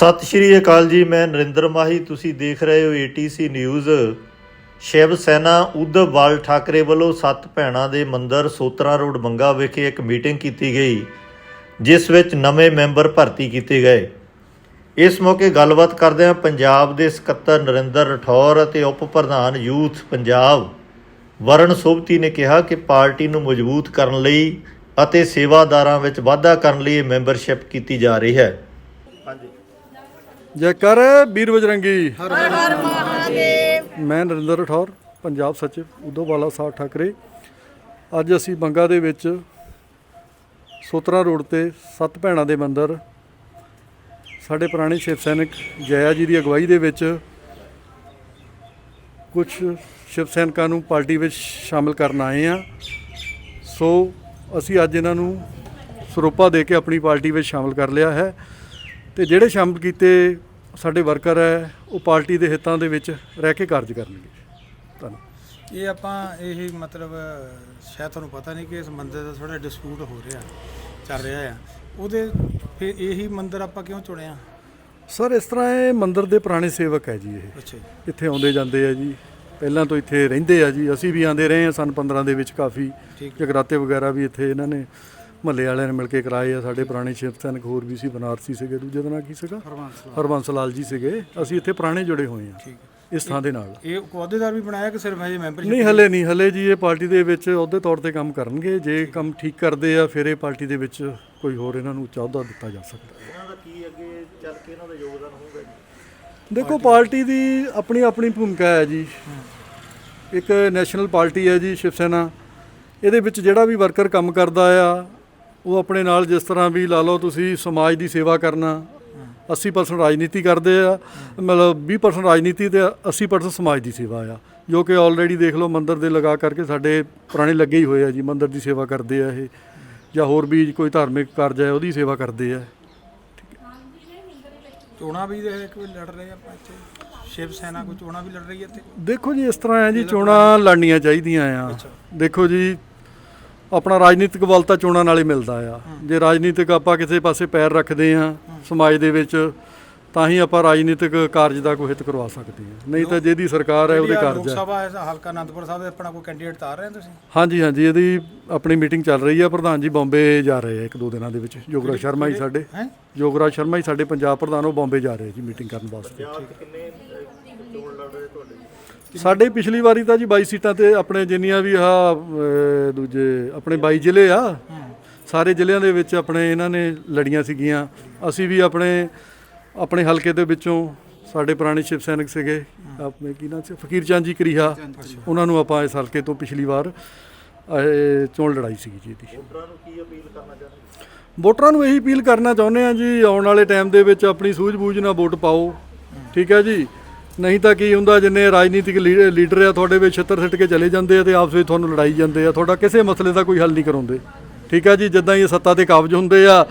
ਸਤਿ ਸ਼੍ਰੀ ਅਕਾਲ ਜੀ, ਮੈਂ ਨਰਿੰਦਰ ਮਾਹੀ। ਤੁਸੀਂ ਦੇਖ ਰਹੇ ਹੋ ATC ਨਿਊਜ਼ ਸ਼ਿਵ ਸੈਨਾ ਉद्धਵਵਾਲ ਠਾਕਰੇ ਵੱਲੋਂ ਸੱਤ ਭੈਣਾਂ ਦੇ ਮੰਦਰ ਸੋਤਰਾ ਰੋਡ ਬੰਗਾ ਵਿਖੇ ਇੱਕ ਮੀਟਿੰਗ ਕੀਤੀ ਗਈ, ਜਿਸ ਵਿੱਚ ਨਵੇਂ ਮੈਂਬਰ ਭਰਤੀ ਕੀਤੇ ਗਏ। ਇਸ ਮੌਕੇ ਗੱਲਬਾਤ ਕਰਦਿਆਂ ਪੰਜਾਬ ਦੇ ਸਕੱਤਰ ਨਰਿੰਦਰ ਰਠੌਰ ਅਤੇ ਉਪ ਪ੍ਰਧਾਨ ਯੂਥ ਪੰਜਾਬ ਵਰਣ ਸੋਭਤੀ ਨੇ ਕਿਹਾ ਕਿ ਪਾਰਟੀ ਨੂੰ ਮਜ਼ਬੂਤ ਕਰਨ ਲਈ ਅਤੇ ਸੇਵਾਦਾਰਾਂ ਵਿੱਚ ਵਾਧਾ ਕਰਨ ਲਈ ਇਹ ਮੈਂਬਰਸ਼ਿਪ ਕੀਤੀ ਜਾ ਰਹੀ ਹੈ। ਹਾਂਜੀ। ਜੈਕਾਰ ਵੀਰ ਬਜਰੰਗੀ। ਹਰ ਹਰ ਮਹਾਦੇਵ। ਮੈਂ ਨਰਿੰਦਰ ਰਠੌਰ ਪੰਜਾਬ ਸਚਿਵ ਉਦੋਵਾਲਾ ਸਾਹਿਬ ਠਾਕਰੇ। ਅੱਜ ਅਸੀਂ ਬੰਗਾ ਦੇ ਵਿੱਚ ਸੋਤਰਾ ਰੋਡ ਤੇ ਸੱਤ ਭੈਣਾਂ ਦੇ ਮੰਦਿਰ ਸਾਡੇ ਪੁਰਾਣੇ ਸ਼ਿਵ ਸੈਨਿਕ ਜਇਆ ਜੀ ਦੀ ਅਗਵਾਈ ਦੇ ਵਿੱਚ ਕੁਝ ਸ਼ਿਵ ਸੈਨਿਕਾਂ ਨੂੰ ਪਾਰਟੀ ਵਿੱਚ ਸ਼ਾਮਲ ਕਰਨ ਆਏ ਆ ਸੋ ਅਸੀਂ ਅੱਜ ਇਹਨਾਂ ਨੂੰ ਸਰੋਪਾ ਦੇ ਕੇ ਆਪਣੀ ਪਾਰਟੀ ਵਿੱਚ ਸ਼ਾਮਲ ਕਰ ਲਿਆ ਹੈ। ਤੇ ਜਿਹੜੇ ਸ਼ਾਮਲ ਕੀਤੇ ਸਾਡੇ ਵਰਕਰ ਹੈ ਉਹ ਪਾਰਟੀ ਦੇ ਹਿੱਤਾਂ ਦੇ ਵਿੱਚ ਰਹਿ ਕੇ ਕਾਰਜ ਕਰਨਗੇ। ਧੰਨਵਾਦ। ਇਹ ਆਪਾਂ ਇਹ ਮਤਲਬ ਸ਼ਾਇਦ ਤੁਹਾਨੂੰ ਪਤਾ ਨਹੀਂ ਕਿ ਇਸ ਮੰਦਿਰ ਦਾ ਥੋੜਾ ਡਿਸਪਿਊਟ ਹੋ ਰਿਹਾ ਚੱਲ ਰਿਹਾ ਆ। ਉਹਦੇ ਫਿਰ ਇਹੀ ਮੰਦਿਰ ਆਪਾਂ ਕਿਉਂ ਚੁਣਿਆ? ਸਰ ਇਸ ਤਰ੍ਹਾਂ ਇਹ ਮੰਦਿਰ ਦੇ ਪੁਰਾਣੇ ਸੇਵਕ ਹੈ ਜੀ ਇਹ। ਅੱਛਾ ਇੱਥੇ ਆਉਂਦੇ ਜਾਂਦੇ ਆ ਜੀ। ਪਹਿਲਾਂ ਤੋਂ ਇੱਥੇ ਰਹਿੰਦੇ ਆ ਜੀ। ਅਸੀਂ ਵੀ ਆਂਦੇ ਰਹੇ ਆ ਸਨ 15 ਦੇ ਵਿੱਚ ਕਾਫੀ। ਜਗਰਾਤੇ ਵਗੈਰਾ ਵੀ ਇੱਥੇ ਇਹਨਾਂ ਨੇ ਮਹੱਲੇ ਵਾਲਿਆਂ ਨੇ ਮਿਲ ਕੇ ਕਰਾਏ ਆ ਸਾਡੇ ਪੁਰਾਣੇ ਸ਼ਿਵ ਸੈਨਿਕ ਹੋਰ ਵੀ ਸੀ ਬਨਾਰਸੀ ਸੀਗੇ ਦੂਜੇ ਦਾ ਨਾਂ ਕੀ ਸੀਗਾ? ਹਰਵੰਸ ਹਰਬੰਸ ਲਾਲ ਜੀ ਸੀਗੇ। ਅਸੀਂ ਇੱਥੇ ਪੁਰਾਣੇ ਜੁੜੇ ਹੋਏ ਆ ਇਸ ਥਾਂ ਦੇ ਨਾਲ। ਇਹ ਅਹੁਦੇਦਾਰ ਵੀ ਬਣਾਇਆ ਕਿ ਸਿਰਫ ਹਜੇ ਮੈਂਬਰ ਨਹੀਂ ਹਲੇ ਨਹੀਂ ਹਲੇ ਜੀ ਇਹ ਪਾਰਟੀ ਦੇ ਵਿੱਚ ਅਹੁਦੇ ਤੌਰ ਤੇ ਕੰਮ ਕਰਨਗੇ। ਜੇ ਕੰਮ ਠੀਕ ਕਰਦੇ ਆ ਫਿਰ ਇਹ ਪਾਰਟੀ ਦੇ ਵਿੱਚ ਕੋਈ ਹੋਰ ਇਹਨਾਂ ਨੂੰ ਉੱਚਾ ਅਹੁਦਾ ਦਿੱਤਾ ਜਾ ਸਕਦਾ। ਹੈ ਇਹਨਾਂ ਦਾ ਕੀ ਅੱਗੇ ਚੱਲ ਕੇ ਇਹਨਾਂ ਦਾ ਯੋਗਦਾਨ ਹੋਊਗਾ ਜੀ? ਦੇਖੋ ਪਾਰਟੀ ਦੀ ਆਪਣੀ ਆਪਣੀ ਭੂਮਿਕਾ ਹੈ ਜੀ। ਇੱਕ ਨੈਸ਼ਨਲ ਪਾਰਟੀ ਹੈ ਜੀ ਸ਼ਿਵ ਸੈਨਾ। ਇਹਦੇ ਵਿੱਚ ਜਿਹੜਾ ਵੀ ਵਰਕਰ ਕੰਮ ਕਰਦਾ ਆ ਉਹ ਆਪਣੇ ਨਾਲ ਜਿਸ ਤਰ੍ਹਾਂ ਵੀ ਲਾ ਲਓ ਤੁਸੀਂ ਸਮਾਜ ਦੀ ਸੇਵਾ ਕਰਨਾ 80% ਰਾਜਨੀਤੀ ਕਰਦੇ ਆ ਮਤਲਬ 20% ਰਾਜਨੀਤੀ ਤੇ 80% ਸਮਾਜ ਦੀ ਸੇਵਾ ਆ। ਜੋ ਕਿ ਆਲਰੇਡੀ ਦੇਖ ਲਓ ਮੰਦਿਰ ਦੇ ਲਗਾ ਕਰਕੇ ਸਾਡੇ ਪੁਰਾਣੇ ਲੱਗੇ ਹੀ ਹੋਏ ਆ ਜੀ ਮੰਦਿਰ ਦੀ ਸੇਵਾ ਕਰਦੇ ਆ ਇਹ। ਜਾਂ ਹੋਰ ਵੀ ਕੋਈ ਧਾਰਮਿਕ ਕਾਰਜ ਹੈ ਉਹਦੀ ਸੇਵਾ ਕਰਦੇ ਆ। ਚੋਣਾਂ ਵੀ ਦੇ ਕੋਈ ਲੜ ਰਹੇ ਆਪਾਂ ਇੱਥੇ। ਸ਼ਿਵ ਸੈਨਾ ਕੋਈ ਚੋਣਾਂ ਵੀ ਲੜ ਰਹੀ ਹੈ ਇੱਥੇ? ਦੇਖੋ ਜੀ ਇਸ ਤਰ੍ਹਾਂ ਹੈ ਜੀ ਚੋਣਾਂ ਲੜਨੀਆਂ ਚਾਹੀਦੀਆਂ ਆ। ਦੇਖੋ ਜੀ ਆਪਣਾ ਰਾਜਨੀਤਿਕ ਬਲ ਤਾਂ ਚੋਣਾਂ ਨਾਲ ਹੀ ਮਿਲਦਾ ਆ। ਜੇ ਰਾਜਨੀਤਿਕ ਆਪਾਂ ਕਿਸੇ ਪਾਸੇ ਪੈਰ ਰੱਖਦੇ ਆ ਸਮਾਜ ਦੇ ਵਿੱਚ ਤਾਂ ਹੀ ਆਪਾਂ ਰਾਜਨੀਤਿਕ ਕਾਰਜ ਦਾ ਕੋਈ ਹਿੱਤ ਕਰਵਾ ਸਕਦੇ ਹਾਂ। ਨਹੀਂ ਤਾਂ ਜਿਹਦੀ ਸਰਕਾਰ ਹੈ ਉਹਦੇ ਕਾਰਜ ਲੋਕ ਹੈ। ਸਭਾ ਇਸ ਹਲਕਾ ਅਨੰਦਪੁਰ ਸਾਹਿਬ ਦੇ ਆਪਣਾ ਕੋਈ ਕੈਂਡੀਡੇਟ ਤਾਰ ਰਹੇ ਹੋ ਤੁਸੀਂ? ਹਾਂਜੀ ਹਾਂਜੀ ਇਹਦੀ ਆਪਣੀ ਮੀਟਿੰਗ ਚੱਲ ਰਹੀ ਆ। ਪ੍ਰਧਾਨ ਜੀ ਬੰਬੇ ਜਾ ਰਹੇ ਆ ਇੱਕ ਦੋ ਦਿਨਾਂ ਦੇ ਵਿੱਚ। ਯੋਗਰਾਜ ਸ਼ਰਮਾ ਜੀ ਸਾਡੇ ਹੈ? ਯੋਗਰਾਜ ਸ਼ਰਮਾ ਜੀ ਸਾਡੇ ਪੰਜਾਬ ਪ੍ਰਧਾਨ ਉਹ ਬੰਬੇ ਜਾ ਰਹੇ ਜੀ ਮੀਟਿੰਗ ਕਰਨ ਵਾਸਤੇ ਕਿੰਨੇ ਚੋਣ ਲੜ ਰਹੇ ਤੁਹਾਡੇ ਸਾਡੇ ਪਿਛਲੀ ਵਾਰੀ ਤਾਂ ਜੀ 22 ਸੀਟਾਂ ਤੇ ਆਪਣੇ ਜਿੰਨੀਆਂ ਵੀ ਆ ਦੂਜੇ ਆਪਣੇ 22 ਜ਼ਿਲ੍ਹੇ ਆ ਸਾਰੇ ਜ਼ਿਲ੍ਹਿਆਂ ਦੇ ਵਿੱਚ ਆਪਣੇ ਇਹਨਾਂ ਨੇ ਲੜੀਆਂ ਸੀਗੀਆਂ। ਅਸੀਂ ਵੀ ਆਪਣੇ ਆਪਣੇ ਹਲਕੇ ਦੇ ਵਿੱਚੋਂ ਸਾਡੇ ਪੁਰਾਣੇ ਸ਼ਿਵ ਸੈਨਿਕ ਸੀਗੇ। ਆਪਣੇ ਕੀ ਨਾਮ ਸੀ? ਫਕੀਰ ਚੰਦ ਜੀ ਕਰੀਹਾ। ਉਹਨਾਂ ਨੂੰ ਆਪਾਂ ਇਸ ਹਲਕੇ ਤੋਂ ਪਿਛਲੀ ਵਾਰ ਇਹ ਚੋਣ ਲੜਾਈ ਸੀਗੀ ਜੀ ਇਹਦੀ। ਵੋਟਰਾਂ ਨੂੰ ਕੀ ਅਪੀਲ ਕਰਨਾ ਚਾਹੁੰਦੇ ਵੋਟਰਾਂ ਨੂੰ ਇਹੀ ਅਪੀਲ ਕਰਨਾ ਚਾਹੁੰਦੇ ਆ ਜੀ ਆਉਣ ਵਾਲੇ ਟਾਈਮ ਦੇ ਵਿੱਚ ਆਪਣੀ ਸੂਝ-ਬੂਝ ਨਾਲ ਵੋਟ ਪਾਓ। ਠੀਕ ਹੈ ਜੀ? ਨਹੀਂ ਤਾਂ ਕੀ ਹੁੰਦਾ ਜਿੰਨੇ ਰਾਜਨੀਤਿਕ ਲੀਡਰ ਆ ਤੁਹਾਡੇ ਵਿੱਚ ਛੱਤਰ ਸਿੱਟ ਕੇ ਚਲੇ ਜਾਂਦੇ ਆ ਤੇ ਆਪਸ ਵਿੱਚ ਤੁਹਾਨੂੰ ਲੜਾਈ ਜਾਂਦੇ ਆ। ਤੁਹਾਡਾ ਕਿਸੇ ਮਸਲੇ ਦਾ ਕੋਈ ਹੱਲ ਨਹੀਂ ਕਰਾਉਂਦੇ। ਠੀਕ ਹੈ ਜੀ? ਜਿੱਦਾਂ ਹੀ ਇਹ ਸੱਤਾ ਤੇ ਕਾਬਜ ਹੁੰਦੇ ਆ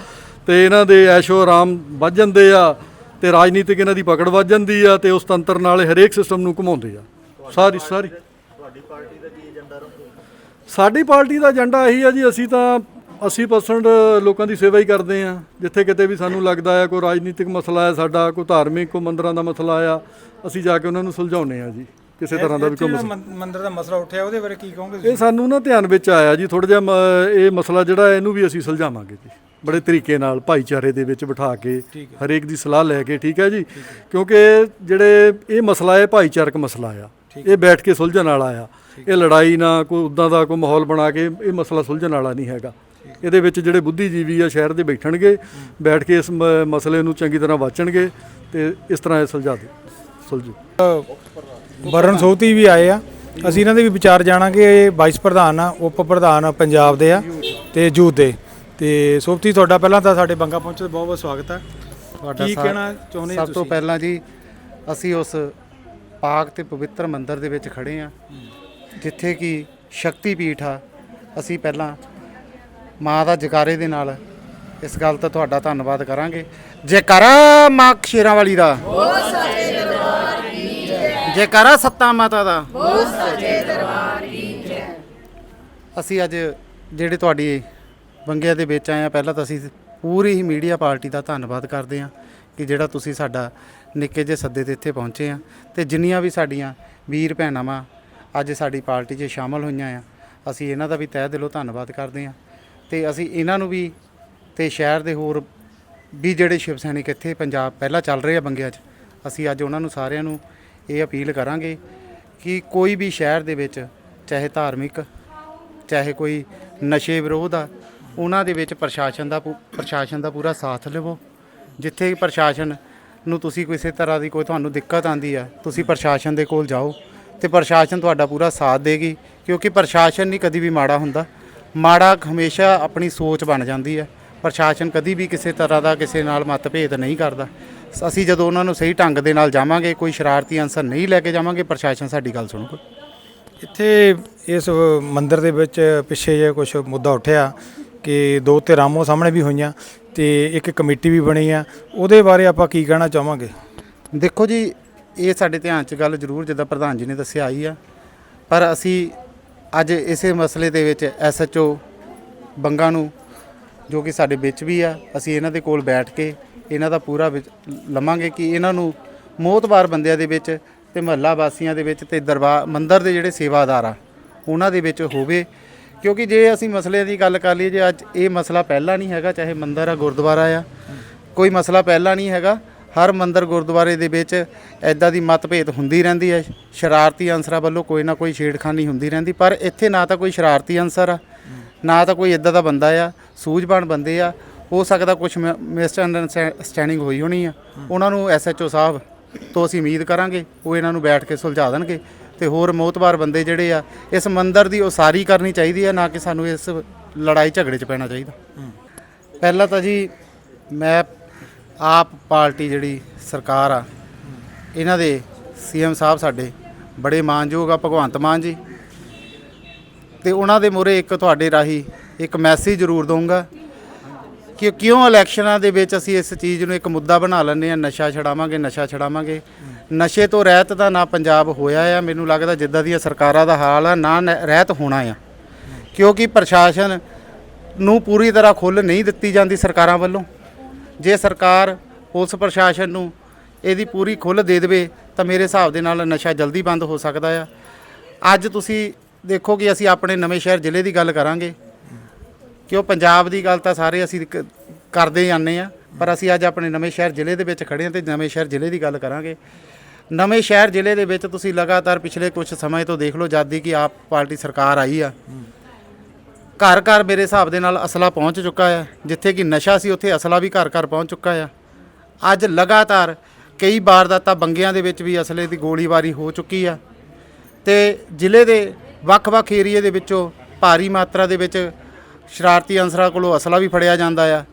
ਤੇ ਇਹਨਾਂ ਦੇ ਐਸ਼ੋ ਆਰਾਮ ਵੱਧ ਜਾਂਦੇ ਆ ਤੇ ਰਾਜਨੀਤਿਕ ਇਹਨਾਂ ਦੀ ਪਕੜ ਵੱਧ ਜਾਂਦੀ ਆ ਤੇ ਉਸ ਤੰਤਰ ਨਾਲ ਹਰੇਕ ਸਿਸਟਮ ਨੂੰ ਘੁਮਾਉਂਦੇ ਆ। ਸਾਰੀ ਸਾਰੀ। ਤੁਹਾਡੀ ਪਾਰਟੀ ਦਾ ਕੀ ਏਜੰਡਾ ਰਹੂਗਾ? ਸਾਡੀ ਪਾਰਟੀ ਦਾ ਏਜੰਡਾ ਇਹੀ ਆ ਜੀ ਅਸੀਂ ਤਾਂ 80% ਲੋਕਾਂ ਦੀ ਸੇਵਾ ਹੀ ਕਰਦੇ ਆ ਜਿੱਥੇ ਕਿਤੇ ਵੀ ਸਾਨੂੰ ਲੱਗਦਾ ਹੈ ਕੋਈ ਰਾਜਨੀਤਿਕ ਮਸਲਾ ਹੈ ਸਾਡਾ ਕੋਈ ਧਾਰਮਿਕ ਕੋਈ ਮੰਦਰਾਂ ਦਾ ਮਸਲਾ ਆ ਅਸੀਂ ਜਾ ਕੇ ਉਹਨਾਂ ਨੂੰ ਸੁਲਝਾਉਂਦੇ ਆ ਜੀ ਕਿਸੇ ਤਰ੍ਹਾਂ ਦਾ ਵੀ ਕੋਈ ਮਸਲਾ ਮੰਦਿਰ ਦਾ ਮਸਲਾ ਉੱਠਿਆ ਉਹਦੇ ਬਾਰੇ ਕੀ ਕਹੋਗੇ ਤੁਸੀਂ? ਇਹ ਸਾਨੂੰ ਨਾ ਧਿਆਨ ਵਿੱਚ ਆਇਆ ਜੀ ਥੋੜਾ ਜਿਹਾ ਇਹ ਮਸਲਾ ਜਿਹੜਾ ਇਹਨੂੰ ਵੀ ਅਸੀਂ ਸੁਲਝਾਵਾਂਗੇ ਜੀ ਬੜੇ ਤਰੀਕੇ ਨਾਲ ਭਾਈਚਾਰੇ ਦੇ ਵਿੱਚ ਬਿਠਾ ਕੇ ਹਰੇਕ ਦੀ ਸਲਾਹ ਲੈ ਕੇ ਠੀਕ ਹੈ ਜੀ? ਕਿਉਂਕਿ ਜਿਹੜੇ ਇਹ ਮਸਲਾ ਹੈ ਭਾਈਚਾਰਕ ਮਸਲਾ ਆ ਇਹ ਬੈਠ ਕੇ ਸੁਲਝਣ ਵਾਲਾ ਆ। ਇਹ ਲੜਾਈ ਨਾ ਕੋਈ ਉਦਾਂ ਦਾ ਕੋਈ ਮਾਹੌਲ ਬਣਾ ਕੇ ਇਹ ਮਸਲਾ ਸੁਲਝਣ ਵਾਲਾ ਨਹੀਂ ਹੈਗਾ। ਇਹਦੇ ਵਿੱਚ ਜਿਹੜੇ ਬੁੱਧੀਜੀਵੀ ਆ ਸ਼ਹਿਰ ਦੇ ਬੈਠਣਗੇ ਬੈਠ ਕੇ ਇਸ ਮ- ਮਸਲੇ ਨੂੰ ਚੰਗੀ ਤਰ੍ਹਾਂ ਵਾਚਣਗੇ ਤੇ ਇਸ ਤਰ੍ਹਾਂ ਇਹ ਸੁਲਝਾ ਦੇ ਸੁਲਝੂ। ਵਰਨ ਸੋਤੀ ਵੀ ਆਏ ਆ। ਅਸੀਂ ਇਹਨਾਂ ਦੇ ਵੀ ਵਿਚਾਰ ਜਾਣਾਂਗੇ। ਇਹ ਵਾਈਸ ਪ੍ਰਧਾਨ ਆ ਉਪ ਪ੍ਰਧਾਨ ਆ ਪੰਜਾਬ ਦੇ ਆ ਤੇ ਜੂਥ ਦੇ। ਤੇ ਸੋਫਤੀ ਤੁਹਾਡਾ ਪਹਿਲਾਂ ਤਾਂ ਸਾਡੇ ਬੰਗਾ ਪਹੁੰਚੇ ਬਹੁਤ ਬਹੁਤ ਸਵਾਗਤ ਹੈ ਤੁਹਾਡਾ ਕੀ ਕਹਿਣਾ ਚਾਹੁੰਦੇ ਸਭ ਤੋਂ? ਪਹਿਲਾਂ ਜੀ ਅਸੀਂ ਉਸ ਪਾਕ ਤੇ ਪਵਿੱਤਰ ਮੰਦਿਰ ਦੇ ਵਿੱਚ ਖੜੇ ਆ। ਜਿੱਥੇ ਕਿ ਸ਼ਕਤੀ ਪੀਠ ਆ। ਅਸੀਂ ਪਹਿਲਾਂ ਮਾਂ ਦਾ ਜਕਾਰੇ ਦੇ ਨਾਲ ਇਸ ਗੱਲ ਦਾ ਤੁਹਾਡਾ ਧੰਨਵਾਦ ਕਰਾਂਗੇ। ਜੈਕਾਰਾ ਮਾਂ ਸ਼ੇਰਾਂ ਵਾਲੀ ਦਾ। ਬਹੁਤ ਸੱਚੇ ਦਰਬਾਰ ਕੀ ਜੈ ਜੈਕਾਰਾ ਸੱਤਾ ਮਾਤਾ ਦਾ। ਬਹੁਤ ਸੱਚੇ ਦਰਬਾਰ ਕੀ ਜੈ ਅਸੀਂ ਅੱਜ ਜਿਹੜੇ ਤੁਹਾਡੀ ਬੰਗਿਆ ਦੇ ਵਿੱਚ ਆਏ ਆ, ਪਹਿਲਾਂ ਤਾਂ ਅਸੀਂ ਪੂਰੀ ਹੀ ਮੀਡੀਆ ਪਾਰਟੀ ਦਾ ਧੰਨਵਾਦ ਕਰਦੇ ਹਾਂ ਕਿ ਜਿਹੜਾ ਤੁਸੀਂ ਸਾਡਾ ਨਿੱਕੇ ਜਿਹੇ ਸੱਦੇ ਤੇ ਇੱਥੇ ਪਹੁੰਚੇ ਆ ਤੇ ਜਿੰਨੀਆਂ ਵੀ ਸਾਡੀਆਂ ਵੀਰ ਭੈਣਾਂ ਅੱਜ ਸਾਡੀ ਪਾਰਟੀ 'ਚ ਸ਼ਾਮਲ ਹੋਈਆਂ ਆ, ਅਸੀਂ ਇਹਨਾਂ ਦਾ ਵੀ ਤਹਿ ਦਿਲੋਂ ਧੰਨਵਾਦ ਕਰਦੇ ਆ ਤੇ ਅਸੀਂ ਇਹਨਾਂ ਨੂੰ ਵੀ ਤੇ ਸ਼ਹਿਰ ਦੇ ਹੋਰ ਵੀ ਜਿਹੜੇ ਸ਼ਿਵ ਸੈਨਿਕ ਇੱਥੇ ਪੰਜਾਬ ਪਹਿਲਾਂ ਚੱਲ ਰਹੇ ਆ ਬੰਗਿਆਂ 'ਚ, ਅਸੀਂ ਅੱਜ ਉਹਨਾਂ ਨੂੰ ਸਾਰਿਆਂ ਨੂੰ ਇਹ ਅਪੀਲ ਕਰਾਂਗੇ ਕਿ ਕੋਈ ਵੀ ਸ਼ਹਿਰ ਦੇ ਵਿੱਚ, ਚਾਹੇ ਧਾਰਮਿਕ, ਚਾਹੇ ਕੋਈ ਨਸ਼ੇ ਵਿਰੋਧ ਆ, ਉਹਨਾਂ ਦੇ ਵਿੱਚ ਪ੍ਰਸ਼ਾਸਨ ਦਾ ਪੂ- ਪ੍ਰਸ਼ਾਸਨ ਦਾ ਪੂਰਾ ਸਾਥ ਲਵੋ। ਜਿੱਥੇ ਪ੍ਰਸ਼ਾਸਨ ਨੂੰ ਤੁਸੀਂ ਕਿਸੇ ਤਰ੍ਹਾਂ ਦੀ ਕੋਈ ਤੁਹਾਨੂੰ ਦਿੱਕਤ ਆਂਦੀ ਆ, ਤੁਸੀਂ ਪ੍ਰਸ਼ਾਸਨ ਦੇ ਕੋਲ ਜਾਓ ਤੇ ਪ੍ਰਸ਼ਾਸਨ ਤੁਹਾਡਾ ਪੂਰਾ ਸਾਥ ਦੇਗੀ, ਕਿਉਂਕਿ ਪ੍ਰਸ਼ਾਸਨ ਨਹੀਂ ਕਦੀ ਵੀ ਮਾੜਾ ਹੁੰਦਾ। ਮਾੜਾ ਹਮੇਸ਼ਾ ਆਪਣੀ ਸੋਚ ਬਣ ਜਾਂਦੀ ਹੈ। ਪ੍ਰਸ਼ਾਸਨ ਕਦੀ ਵੀ ਕਿਸੇ ਤਰ੍ਹਾਂ ਦਾ ਕਿਸੇ ਨਾਲ ਮਤਭੇਦ ਨਹੀਂ ਕਰਦਾ। ਅਸੀਂ ਜਦੋਂ ਉਹਨਾਂ ਨੂੰ ਸਹੀ ਢੰਗ ਦੇ ਨਾਲ ਜਾਵਾਂਗੇ ਕੋਈ ਸ਼ਰਾਰਤੀ ਅਨਸਰ ਨਹੀਂ ਲੈ ਕੇ ਜਾਵਾਂਗੇ ਪ੍ਰਸ਼ਾਸਨ ਸਾਡੀ ਗੱਲ ਸੁਣੂਗਾ। ਇੱਥੇ ਇਸ ਮੰਦਿਰ ਦੇ ਵਿੱਚ ਪਿੱਛੇ ਜੇ ਕੁਝ ਮੁੱਦਾ ਉੱਠਿਆ ਕਿ ਦੋ ਤੇ ਰਾਮੋ ਸਾਹਮਣੇ ਵੀ ਹੋਈਆਂ ਤੇ ਇੱਕ ਕਮੇਟੀ ਵੀ ਬਣੀ ਆ। ਉਹਦੇ ਬਾਰੇ ਆਪਾਂ ਕੀ ਕਹਿਣਾ ਚਾਹਾਂਗੇ? ਦੇਖੋ ਜੀ ਇਹ ਸਾਡੇ ਧਿਆਨ 'ਚ ਗੱਲ ਜ਼ਰੂਰ ਜਿੱਦਾਂ ਪ੍ਰਧਾਨ ਜੀ ਨੇ ਦੱਸਿਆ ਆਈ ਆ। ਪਰ ਅਸੀਂ ਅੱਜ ਇਸੇ ਮਸਲੇ ਦੇ ਵਿੱਚ ਐਸਐਚਓ ਬੰਗਾ ਨੂੰ, ਜੋ ਕਿ ਸਾਡੇ ਵਿੱਚ ਵੀ ਆ, ਅਸੀਂ ਇਹਨਾਂ ਦੇ ਕੋਲ ਬੈਠ ਕੇ ਇਹਨਾਂ ਦਾ ਪੂਰਾ ਲਵਾਂਗੇ ਕਿ ਇਹਨਾਂ ਨੂੰ ਮੋਤਬਾਰ ਬੰਦਿਆਂ ਦੇ ਵਿੱਚ ਤੇ ਮਹੱਲਾ ਵਾਸੀਆਂ ਦੇ ਵਿੱਚ ਤੇ ਦਰਬਾਰ ਮੰਦਰ ਦੇ ਜਿਹੜੇ ਸੇਵਾਦਾਰ ਆ, ਉਹਨਾਂ ਦੇ ਵਿੱਚ ਹੋਵੇ। ਕਿਉਂਕਿ ਜੇ ਅਸੀਂ ਮਸਲੇ ਦੀ ਗੱਲ ਕਰ ਲਈਏ, ਜੇ ਅੱਜ ਇਹ ਮਸਲਾ ਪਹਿਲਾਂ ਨਹੀਂ ਹੈਗਾ, ਚਾਹੇ ਮੰਦਰ ਆ, ਗੁਰਦੁਆਰਾ ਆ, ਕੋਈ ਮਸਲਾ ਪਹਿਲਾਂ ਨਹੀਂ ਹੈਗਾ ਹਰ ਮੰਦਿਰ ਗੁਰਦੁਆਰੇ ਦੇ ਵਿੱਚ ਐਦਾਂ ਦੀ ਮਤਭੇਦ ਹੁੰਦੀ ਰਹਿੰਦੀ ਹੈ। ਸ਼ਰਾਰਤੀ ਅਨਸਰਾਂ ਵੱਲੋਂ ਕੋਈ ਨਾ ਕੋਈ ਛੇੜਖਾਨੀ ਹੁੰਦੀ ਰਹਿੰਦੀ ਪਰ ਇੱਥੇ ਨਾ ਤਾਂ ਕੋਈ ਸ਼ਰਾਰਤੀ ਅਨਸਰ ਆ ਨਾ ਤਾਂ ਕੋਈ ਇਦਾਂ ਦਾ ਬੰਦਾ ਆ ਸੂਝਵਾਨ ਬੰਦੇ ਆ। ਹੋ ਸਕਦਾ ਕੁਝ ਮਿਸ ਅੰਡਰਸਟੈਂਡਿੰਗ ਹੋਈ ਹੋਣੀ ਆ। ਉਹਨਾਂ ਨੂੰ ਐਸਐਚਓ ਸਾਹਿਬ ਤੋਂ ਅਸੀਂ ਉਮੀਦ ਕਰਾਂਗੇ ਉਹ ਇਹਨਾਂ ਨੂੰ ਬੈਠ ਕੇ ਸੁਲਝਾ ਦੇਣਗੇ ਤੇ ਹੋਰ ਮੋਤਬਾਰ ਬੰਦੇ ਜਿਹੜੇ ਆ ਇਸ ਮੰਦਿਰ ਦੀ ਉਸਾਰੀ ਕਰਨੀ ਚਾਹੀਦੀ ਆ ਨਾ ਕਿ ਸਾਨੂੰ ਇਸ ਲੜਾਈ ਝਗੜੇ 'ਚ ਪੈਣਾ ਚਾਹੀਦਾ। ਪਹਿਲਾਂ ਤਾਂ ਜੀ ਮੈਂ ਆਪ ਪਾਰਟੀ ਜਿਹੜੀ ਸਰਕਾਰ ਆ, ਇਹਨਾਂ ਦੇ ਸੀਐਮ ਸਾਹਿਬ ਸਾਡੇ ਬੜੇ ਮਾਨਯੋਗ ਆ, ਭਗਵੰਤ ਮਾਨ ਜੀ। ਤੇ ਉਹਨਾਂ ਦੇ ਮੂਹਰੇ ਇੱਕ ਤੁਹਾਡੇ ਰਾਹੀਂ ਇੱਕ ਮੈਸੇਜ ਜ਼ਰੂਰ ਦਊਂਗਾ ਕਿ ਕਿਉਂ ਇਲੈਕਸ਼ਨਾਂ ਦੇ ਵਿੱਚ ਅਸੀਂ ਇਸ ਚੀਜ਼ ਨੂੰ ਇੱਕ ਮੁੱਦਾ ਬਣਾ ਲੈਂਦੇ ਆ ਨਸ਼ਾ ਛਡਾਵਾਂਗੇ ਨਸ਼ਾ ਛਡਾਵਾਂਗੇ। ਨਸ਼ੇ ਤੋਂ ਰਹਿਤ ਦਾ ਨਾ ਪੰਜਾਬ ਹੋਇਆ ਆ, ਮੈਨੂੰ ਲੱਗਦਾ ਜਿੱਦਾਂ ਦੀਆਂ ਸਰਕਾਰਾਂ ਦਾ ਹਾਲ ਆ, ਨਾ ਨ- ਰਹਿਤ ਹੋਣਾ ਆ। ਕਿਉਂਕਿ ਪ੍ਰਸ਼ਾਸਨ ਨੂੰ ਪੂਰੀ ਤਰ੍ਹਾਂ ਖੁੱਲ੍ਹ ਨਹੀਂ ਦਿੱਤੀ ਜਾਂਦੀ ਸਰਕਾਰਾਂ ਵੱਲੋਂ। ਜੇ ਸਰਕਾਰ ਪੁਲਿਸ ਪ੍ਰਸ਼ਾਸਨ ਨੂੰ ਇਹਦੀ ਪੂਰੀ ਖੁੱਲ੍ਹ ਦੇ ਦੇਵੇ ਤਾਂ ਮੇਰੇ ਹਿਸਾਬ ਦੇ ਨਾਲ ਨਸ਼ਾ ਜਲਦੀ ਬੰਦ ਹੋ ਸਕਦਾ ਆ। ਅੱਜ ਤੁਸੀਂ ਦੇਖੋ ਕਿ ਅਸੀਂ ਆਪਣੇ ਨਵੇਂ ਸ਼ਹਿਰ ਜ਼ਿਲ੍ਹੇ ਦੀ ਗੱਲ ਕਰਾਂਗੇ। ਕਿਉਂ ਪੰਜਾਬ ਦੀ ਗੱਲ ਤਾਂ ਸਾਰੇ ਅਸੀਂ ਕ- ਕਰਦੇ ਜਾਂਦੇ ਆ, ਪਰ ਅਸੀਂ ਅੱਜ ਆਪਣੇ ਨਵੇਂ ਸ਼ਹਿਰ ਜ਼ਿਲ੍ਹੇ ਦੇ ਵਿੱਚ ਖੜੇ ਹਾਂ ਤੇ ਨਵੇਂ ਸ਼ਹਿਰ ਜ਼ਿਲ੍ਹੇ ਦੀ ਗੱਲ ਕਰਾਂਗੇ। ਨਵੇਂ ਸ਼ਹਿਰ ਜ਼ਿਲ੍ਹੇ ਦੇ ਵਿੱਚ ਤੁਸੀਂ ਲਗਾਤਾਰ ਪਿਛਲੇ ਕੁਝ ਸਮੇਂ ਤੋਂ ਦੇਖ ਲਓ, ਜਦ ਦੀ ਕਿ ਆਪ ਪਾਰਟੀ ਸਰਕਾਰ ਆਈ ਆ। ਘਰ ਘਰ ਮੇਰੇ ਹਿਸਾਬ ਦੇ ਨਾਲ ਅਸਲਾ ਪਹੁੰਚ ਚੁੱਕਾ ਆ, ਜਿੱਥੇ ਕਿ ਨਸ਼ਾ ਸੀ, ਉੱਥੇ ਅਸਲਾ ਵੀ ਘਰ ਘਰ ਪਹੁੰਚ ਚੁੱਕਾ ਆ। ਅੱਜ ਲਗਾਤਾਰ ਕਈ ਵਾਰਦਾਤਾਂ ਬੰਗਿਆਂ ਦੇ ਵਿੱਚ ਵੀ ਅਸਲੇ ਦੀ ਗੋਲੀਬਾਰੀ ਹੋ ਚੁੱਕੀ ਆ ਤੇ ਜ਼ਿਲ੍ਹੇ ਦੇ ਵੱਖ-ਵੱਖ ਏਰੀਏ ਦੇ ਵਿੱਚੋਂ ਭਾਰੀ ਮਾਤਰਾ ਦੇ ਵਿੱਚ ਸ਼ਰਾਰਤੀ ਅਨਸਰਾਂ ਕੋਲੋਂ ਅਸਲਾ ਵੀ ਫੜਿਆ ਜਾਂਦਾ ਆ।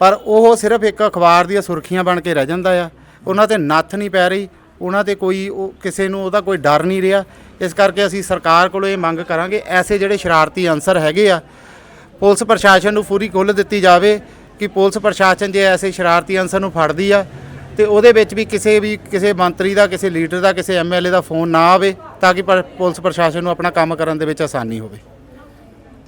ਪਰ ਉਹ ਸਿਰਫ ਇੱਕ ਅਖਬਾਰ ਦੀਆਂ ਸੁਰਖੀਆਂ ਬਣ ਕੇ ਰਹਿ ਜਾਂਦਾ ਆ। ਉਹਨਾਂ ਤੇ ਨੱਥ ਨਹੀਂ ਪੈ ਰਹੀ, ਉਹਨਾਂ ਤੇ ਕੋਈ ਉਹ ਕਿਸੇ ਨੂੰ ਉਹਦਾ ਕੋਈ ਡਰ ਨਹੀਂ ਰਿਹਾ। ਇਸ ਕਰਕੇ ਅਸੀਂ ਸਰਕਾਰ ਕੋਲੋਂ ਇਹ ਮੰਗ ਕਰਾਂਗੇ, ਐਸੇ ਜਿਹੜੇ ਸ਼ਰਾਰਤੀ ਅਨਸਰ ਹੈਗੇ ਆ, ਪੁਲਿਸ ਪ੍ਰਸ਼ਾਸਨ ਨੂੰ ਪੂਰੀ ਖੁੱਲ੍ਹ ਦਿੱਤੀ ਜਾਵੇ ਕਿ ਪੁਲਿਸ ਪ੍ਰਸ਼ਾਸਨ ਜੇ ਐਸੇ ਸ਼ਰਾਰਤੀ ਅਨਸਰ ਨੂੰ ਫੜਦੀ ਆ, ਤੇ ਉਹਦੇ ਵਿੱਚ ਵੀ ਕਿਸੇ ਵੀ, ਕਿਸੇ ਮੰਤਰੀ ਦਾ, ਕਿਸੇ ਲੀਡਰ ਦਾ, ਕਿਸੇ ਐਮਐਲਏ ਦਾ ਫੋਨ ਨਾ ਆਵੇ, ਤਾਂ ਕਿ ਪਰ- ਪੁਲਿਸ ਪ੍ਰਸ਼ਾਸਨ ਨੂੰ ਆਪਣਾ ਕੰਮ ਕਰਨ ਦੇ ਵਿੱਚ ਆਸਾਨੀ ਹੋਵੇ।